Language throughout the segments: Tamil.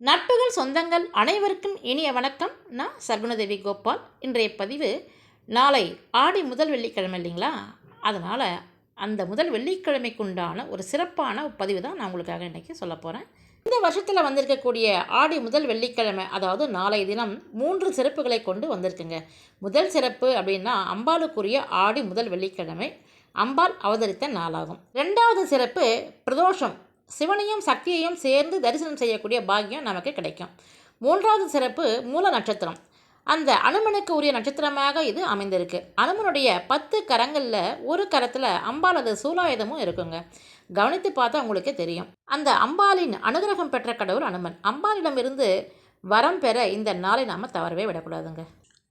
நட்புகள் சொந்தங்கள் அனைவருக்கும் இனிய வணக்கம். நான் சர்வணதேவி கோபால். இன்றைய பதிவு நாளை ஆடி முதல் வெள்ளிக்கிழமை இல்லைங்களா? அதனால் அந்த முதல் வெள்ளிக்கிழமைக்குண்டான ஒரு சிறப்பான பதிவு தான் நான் உங்களுக்காக இன்றைக்கி சொல்ல போகிறேன் இந்த வருஷத்தில் வந்திருக்கக்கூடிய ஆடி முதல் வெள்ளிக்கிழமை அதாவது நாளை தினம் மூன்று சிறப்புகளை கொண்டு வந்திருக்குங்க. முதல் சிறப்பு அப்படின்னா அம்பாளுக்குரிய ஆடி முதல் வெள்ளிக்கிழமை அம்பாள் அவதரித்த நாளாகும். ரெண்டாவது சிறப்பு பிரதோஷம். சிவனையும் சக்தியையும் சேர்ந்து தரிசனம் செய்யக்கூடிய பாக்கியம் நமக்கு கிடைக்கும். மூன்றாவது சிறப்பு மூல நட்சத்திரம். அந்த அனுமனுக்கு உரிய நட்சத்திரமாக இது அமைந்திருக்கு. அனுமனுடைய பத்து கரங்களில் ஒரு கரத்தில் அம்பாலது சூலாயுதமும் இருக்குங்க. கவனித்து பார்த்தா உங்களுக்கே தெரியும். அந்த அம்பாலின் அனுகிரகம் பெற்ற கடவுள் அனுமன். அம்பாலிடமிருந்து வரம் பெற இந்த நாளை நாம் தவறவே விடக்கூடாதுங்க.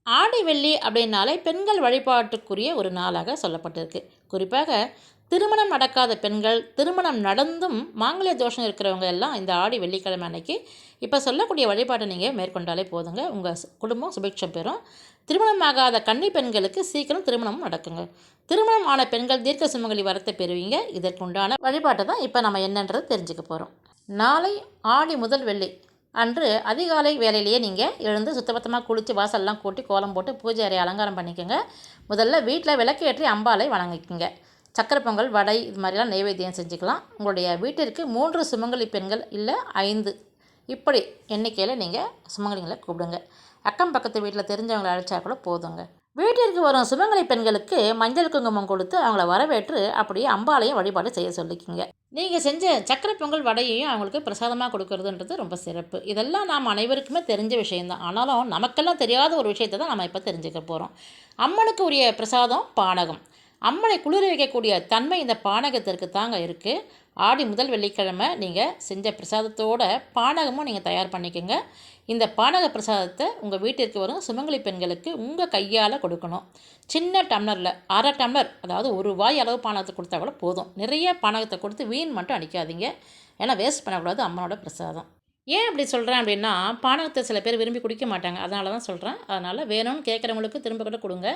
ஆடி வெள்ளி அப்படின்னாலே பெண்கள் வழிபாட்டுக்குரிய ஒரு நாளாக சொல்லப்பட்டிருக்கு. குறிப்பாக திருமணம் நடக்காத பெண்கள் திருமணம் நடந்தும் மாங்கல்ய தோஷம் இருக்கிறவங்க எல்லாம் இந்த ஆடி வெள்ளிக்கிழமை அன்னைக்கு இப்போ சொல்லக்கூடிய வழிபாட்டை நீங்கள் மேற்கொண்டாலே போதுங்க. உங்கள் குடும்பம் சுபிக்ஷம் பெறும். திருமணம் ஆகாத கன்னி பெண்களுக்கு சீக்கிரம் திருமணமும் நடக்குங்க. திருமணம் ஆன பெண்கள் தீர்க்க சுமங்கலி வரத்தை பெறுவீங்க. இதற்குண்டான வழிபாட்டை தான் இப்போ நம்ம என்னன்றது தெரிஞ்சுக்க போகிறோம் நாளை ஆடி முதல் வெள்ளி அன்று அதிகாலை வேலையிலேயே நீங்கள் எழுந்து சுத்தபத்தமாக குளித்து வாசல்லாம் கூட்டி கோலம் போட்டு பூஜை அறையை அலங்காரம் பண்ணிக்கோங்க. முதல்ல வீட்டில் விளக்கேற்றி அம்பாலை வணங்கிக்கோங்க. சக்கரை பொங்கல் வடை இது மாதிரிலாம் நைவேத்தியம் செஞ்சுக்கலாம். உங்களுடைய வீட்டிற்கு மூன்று சுமங்கலி பெண்கள் இல்லை ஐந்து. இப்படி எண்ணிக்கையில் நீங்கள் சுமங்கலிங்களை கூப்பிடுங்க. அக்கம் பக்கத்து வீட்டில் தெரிஞ்சவங்களை அழைச்சா கூட போதுங்க. வீட்டிற்கு வரும் சுமங்கலி பெண்களுக்கு மஞ்சள் குங்குமம் கொடுத்து அவங்கள வரவேற்று அப்படியே அம்பாலையும் வழிபாடு செய்ய சொல்லிக்கிங்க. நீங்கள் செஞ்ச சக்கரை பொங்கல் வடையையும் அவங்களுக்கு பிரசாதமாக கொடுக்கறதுன்றது ரொம்ப சிறப்பு. இதெல்லாம் நாம் அனைவருக்குமே தெரிஞ்ச விஷயந்தான் ஆனாலும் நமக்கெல்லாம் தெரியாத ஒரு விஷயத்தை தான் நம்ம இப்போ தெரிஞ்சுக்க போகிறோம் அம்மனுக்கு உரிய பிரசாதம் பானகம். அம்மனை குளிர வைக்கக்கூடிய தன்மை இந்த பானகத்திற்கு தாங்க இருக்குது ஆடி முதல் வெள்ளிக்கிழமை நீங்கள் செஞ்ச பிரசாதத்தோட பானகமும் நீங்கள் தயார் பண்ணிக்கோங்க. இந்த பானக பிரசாதத்தை உங்கள் வீட்டிற்கு வரும் சுமங்கலி பெண்களுக்கு உங்கள் கையால் கொடுக்கணும். சின்ன டம்ளரில் அரை டம்ளர் அதாவது ஒரு வாய் அளவு பானகத்தை கொடுத்தா கூட போதும். நிறைய பானகத்தை கொடுத்து வீண் மட்டும் அடிக்காதீங்க. ஏன்னா வேஸ்ட் பண்ணக்கூடாது அம்மனோட பிரசாதம். ஏன் அப்படி சொல்கிறேன் அப்படின்னா பானகத்தை சில பேர் விரும்பி குடிக்க மாட்டாங்க. அதனால தான் சொல்கிறேன் அதனால் வேணும்னு கேட்குறவங்களுக்கு திரும்ப கூட கொடுங்க.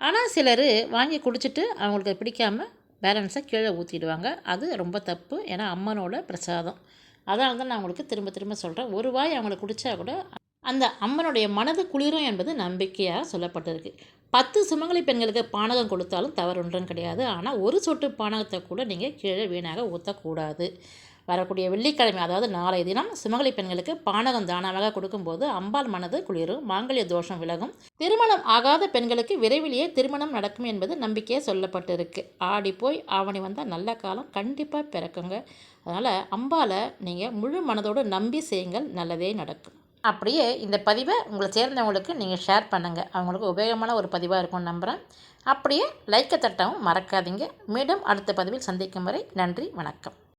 ஆனால் சிலர் வாங்கி குடிச்சிட்டு அவங்களுக்கு பிடிக்காமல் பேலன்ஸை கீழே ஊற்றிடுவாங்க அது ரொம்ப தப்பு. ஏன்னா அம்மனோட பிரசாதம். அதனால தான் நான் உங்களுக்கு திரும்ப திரும்ப சொல்கிறேன் ஒரு வாய் அவங்களை குடித்தா கூட அந்த அம்மனுடைய மனது குளிரும் என்பது நம்பிக்கையாக சொல்லப்பட்டிருக்கு. பத்து சுமங்கலி பெண்களுக்கு பானகம் கொடுத்தாலும் தவறு ஒன்றும் கிடையாது. ஆனால் ஒரு சொட்டு பானகத்தை கூட நீங்கள் கீழே வீணாக ஊற்றக்கூடாது வரக்கூடிய வெள்ளிக்கிழமை அதாவது நாளைய தினம் சுமங்கலி பெண்களுக்கு பானகம் தானமாக கொடுக்கும்போது அம்பாள் மனது குளிரும் மாங்கல்ய தோஷம் விலகும். திருமணம் ஆகாத பெண்களுக்கு விரைவிலேயே திருமணம் நடக்கும் என்பது நம்பிக்கையே சொல்லப்பட்டிருக்கு. ஆடி போய் ஆவணி வந்தால் நல்ல காலம் கண்டிப்பாக பிறக்குங்க. அதனால் அம்பாலை நீங்கள் முழு மனதோடு நம்பி செய்யுங்கள் நல்லதே நடக்கும். அப்படியே இந்த பதிவை உங்களை சேர்ந்தவங்களுக்கு நீங்கள் ஷேர் பண்ணுங்கள் அவங்களுக்கு உபயோகமான ஒரு பதிவாக இருக்கும்னு நம்புகிறேன் அப்படியே லைக்கை தட்டவும் மறக்காதீங்க. மீண்டும் அடுத்த பதிவில் சந்திக்கும் வரை நன்றி வணக்கம்.